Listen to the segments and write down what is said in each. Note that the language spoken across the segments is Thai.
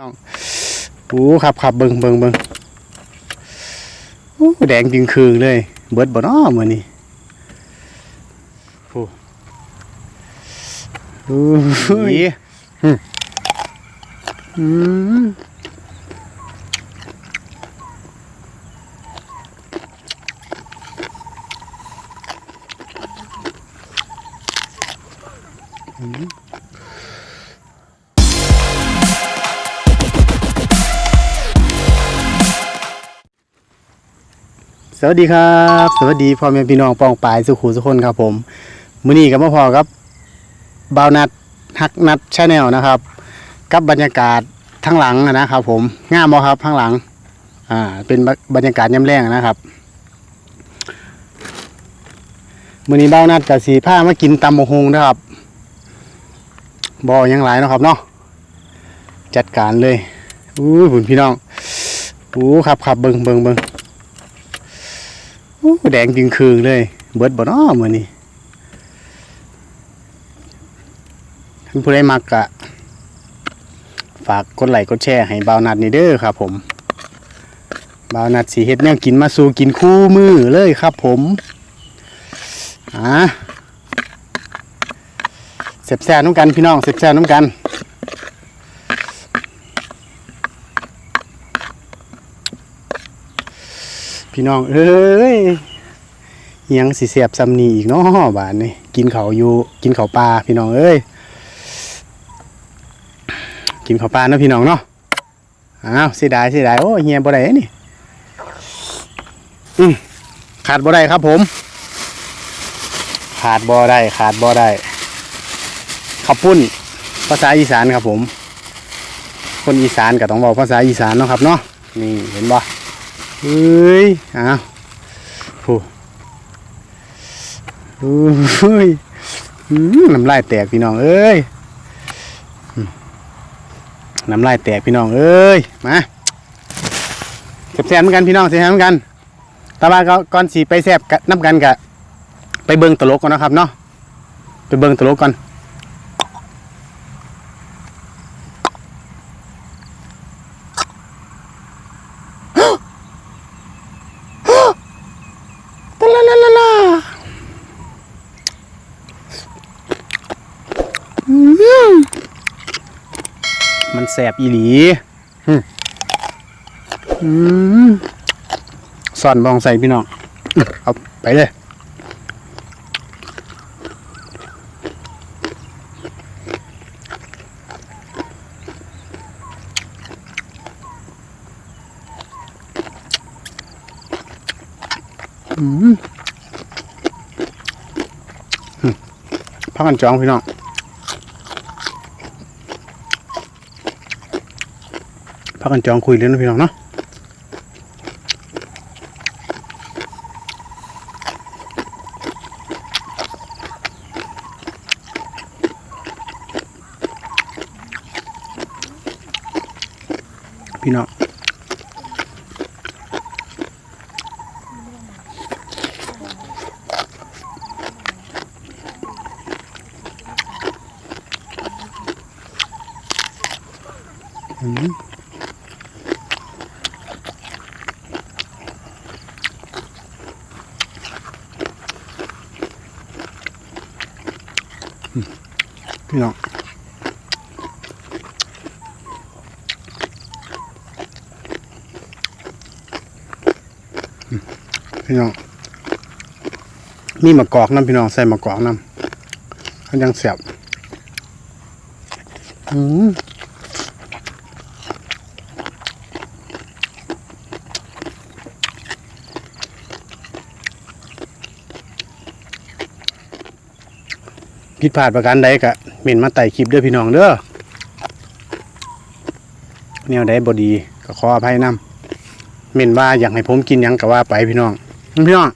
น้องโอ้ครับครับเบิ่งเบิ่งเบิ่งโอ้แดงจริงคืนเลย เบิดบ่น้อมื้อนี้โอ้โอ้ยอืมอืม วัสดีครับ สวัสดีพ่อแม่พี่น้องปองปายสุขุสุคนครับผมมื้อนี้ก็มาพอครับบาวนัดฮักนัดชาแนลนะครับ กับบรรยากาศทั้งหลังนะครับ ผมง่ามบ่ครับข้างหลัง อ่า เป็นบรรยากาศยามแรงนะครับมื้อนี้บาวนัดกับสีผ้ามากินตำบกฮงนะครับบ่ยังหลายนะครับเนาะจัดการเลยอู้ยหุ่นพี่น้องอู้ครับครับเบิงเบิงเบิง แดงจริงคืนเลย เบิดบ่น้อมือนี้ท่านผู้ใดมักะ ฝากกดไลค์กดแชร์ให้บ่าวนัดนี่เด้อครับผมบ่าวนัดสิเฮ็ดแนวกินมาสู่กินคู่มือเลยครับผมอ่าเสบแซ่น้ำกันพี่น้องเสบแซ่น้ำกัน พี่น้อง เอ้ยอิหยังสิเสียบซำนีอีกเนาะบานนี่กินเขาอยู่ กินเขาปลาพี่น้องเอ้ยกินเขาวปลาเนาะพี่น้องเนาะอ้าวเสียดายเสียดายโอ้เฮียบ่ได้นี่อืขาดบ่ได้ครับผม ขาดบ่ได้ขาดบ่ได้ข้าวปุ้นภาษาอีสานครับผม คนอีสานก็ต้องบอกภาษาอีสานเนาะครับเนาะนี่เห็นบ่ เฮ้ยอ้าวโอ้โอ้ยน้ำลายแตกพี่น้องเอ้ยน้ำลายแตกพี่น้องเอ้ยมาแซ่บๆเหมือนกันพี่น้องแซ่บเหมือนกันตาบ้าก็ก่อนสีไปแซบน้ำกันกะไปเบิ่งตลกก่อนนะครับเนาะไปเบิ่งตลกก่อน ตะละละละละอืมมัน แสบอีหลีสอนบองใส่พี่น้องเอาไปเลยพักกันจองพี่น้อง พักกันจองคุยเล่นนะพี่น้องเนาะ พี่น้องพี่น้องมีมะกอกน้ำพี่น้องใส่มะกอกน้ำเขายังเสียบอืมผิดพลาดประการใดกะ เม่นมาไต่คลิปเด้อพี่น้องเด้อแนวใดบดีก็ขออภัยนำเม่นว่าอยากให้ผมกินยังก็ว่าไปพี่น้องพี่น้อง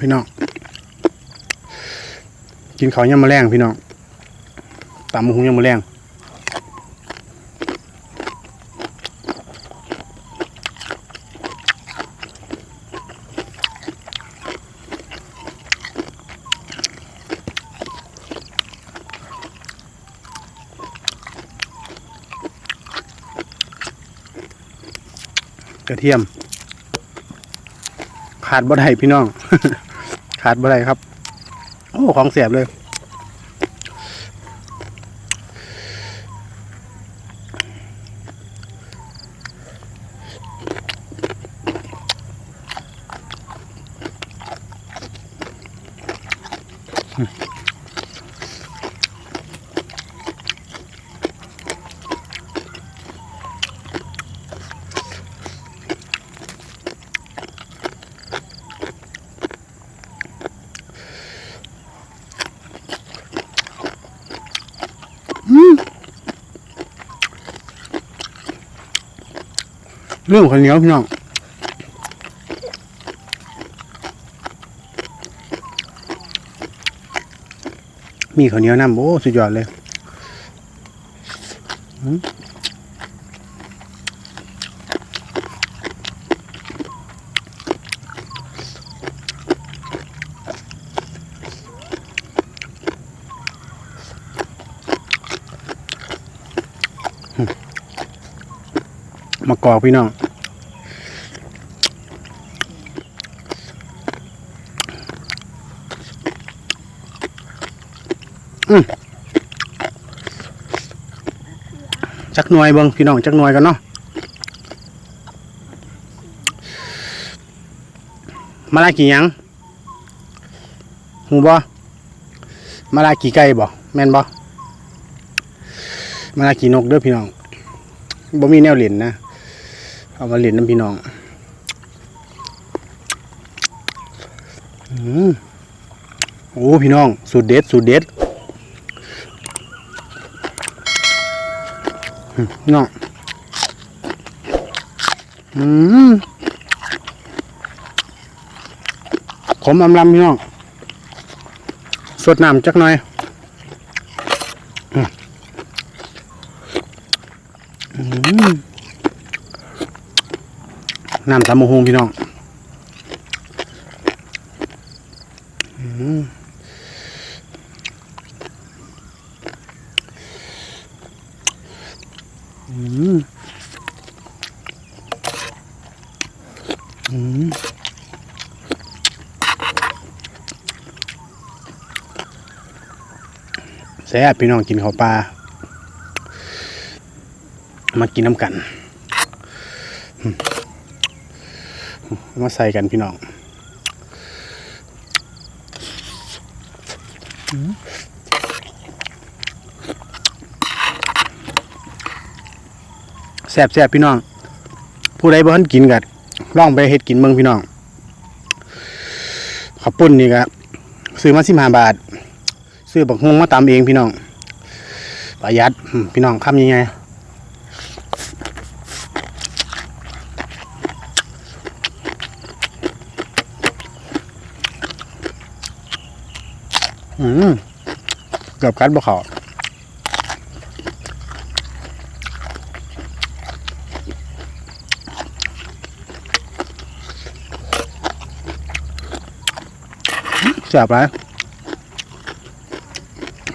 พี่น้อง กินข้าวยำมะแรงพี่น้องตำมะฮุงยำมะแรงกระเทียม ขาดบ่ได้พี่น้อง ขาดบ่ได้ครับ โอ้ของเสียบเลย เรื่องข้าวเหนียวพี่น้องมีข้าวเหนียวน้ำโอ้สุดยอดเลย มากอกพี่น้องจักหน่วยเบิ่งพี่น้องจักหน่วยกันเนาะมาลากี่ยังหูบ่มาลากี่ไก่บ่แม่นบ่มาลากี่นกเด้อพี่น้องบ่มีแนวเล่นนะ เอามาเล่นนํพี่น้องอืมโอ้พี่น้อง สูตรเด็ด สูตรเด็ดน้องอืมขมอำลำพี่น้อง สดน้ำจักหน่อยอืมอืม น้ำตำมะฮงพี่น้องอืมอืมอืมแซ่บพี่น้องกินข้าวปลามากินน้ำกันอืม มาใส่กันพี่น้องแซ่บแซ่บพี่น้อง ผู้ใดบ่ทันกินก็ลองไปเฮ็ดกินเบิ่งพี่น้องข้าวปุ้นนี่ก็ซื้อมา15บาท ซื้อบักฮวงมาตำเองพี่น้องประหยัดพี่น้องคำยังไง อืมเกือบกัดบ่เขาแซ่บไร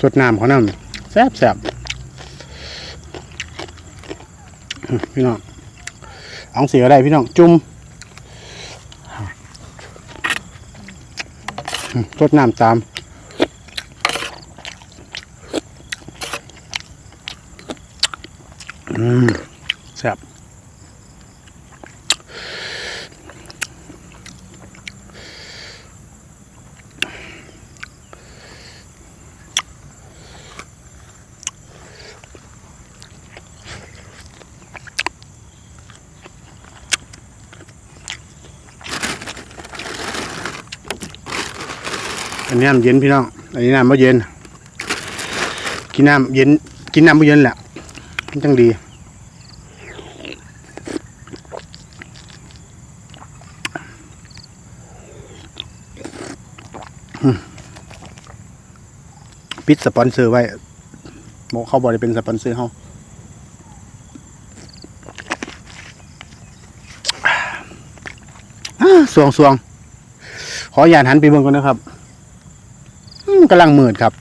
สดน้ำเขาน้ำแซ่บแซ่บพี่น้องเอาเสียก็ได้พี่น้อง จุ่มอืมสดน้ำตาม อืมแซ่บอันนี้น้ำเย็นพี่น้อง อันนี้น้ำไม่เย็น กินน้ำเย็น กินน้ำไม่เย็นแหละมันจังดี ปิดสปอนเซอร์ไว้บอกเขาบอกได้เป็นสปอนเซอร์เฮาอ่าสวงสวงขออย่าหันไปเบิ่งก่อนนะครับกำลังมืดครับ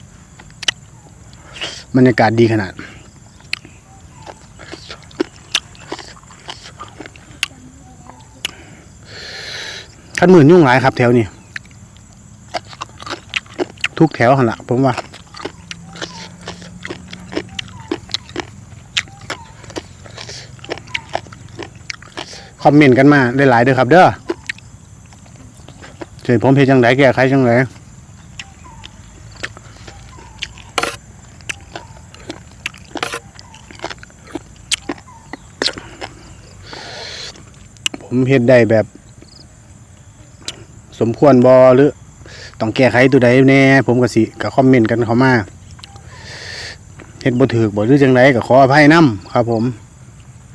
บรรยากาศดีขนาด ขันหมื่นยุ่งหลายครับแถวนี้ ทุกแถวหันละผมว่าคอมเมนต์กันมาได้หลายๆเด้อครับ เด้อเจอผมเพจจังไดแก้ไขจังไดผมเฮ็ดได้แบบ สมควรบอหรือ ต้องแก้ไขตัวใดแน่ผมก็สิก็คอมเมนต์กันเข้ามาเฮ็ดบ่ถูกบ่หรือจังไดก็ขออภัยนํครับ ผม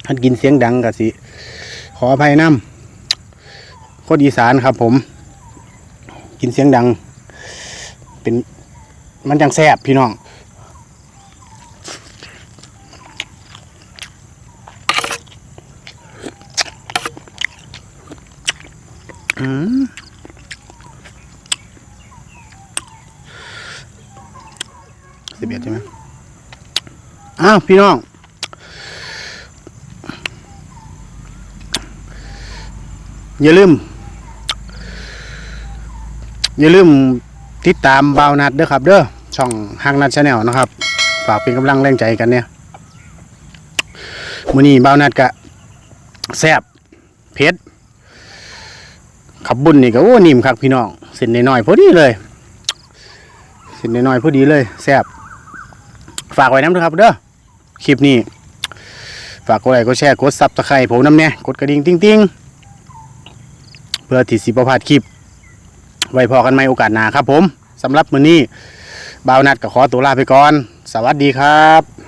ท่านกินเสียงดังก็สิ ขออภัยนํคนอีสานครับ ผม กินเสียงดัง เป็นมันจังแซ่บพี่น้องอืม สิบเอ็ดใช่ไหม อ้าวพี่น้อง อย่าลืม อย่าลืมติดตามบาวนัดเด้อครับเด้อช่องฮักนัดชาแนลนะครับ ฝากเป็นกำลังแรงใจกันเนี่ยมื้อนี้บาวนัดกะแซ่บเผ็ดขับบุญนี่ก็โอ้นิ่มคักพี่น้องเส้นน้อยๆพอดีเลยเส้นน้อยๆพอดีเลยแซ่บฝากไว้น้ำด้วยครับเด้อ คลิปนี้ ฝากกดไลค์กดแชร์กดซับสไครต์ผมน้ำเนี่ยกดกระดิ่งติ้งติ้งๆเพื่อที่สิบประพาดคลิป ไว้พอกันไหมโอกาสหน้าครับผมสำหรับมื้อนี้บ่าวนัดก็ขอตัวลาไปก่อน สวัสดีครับ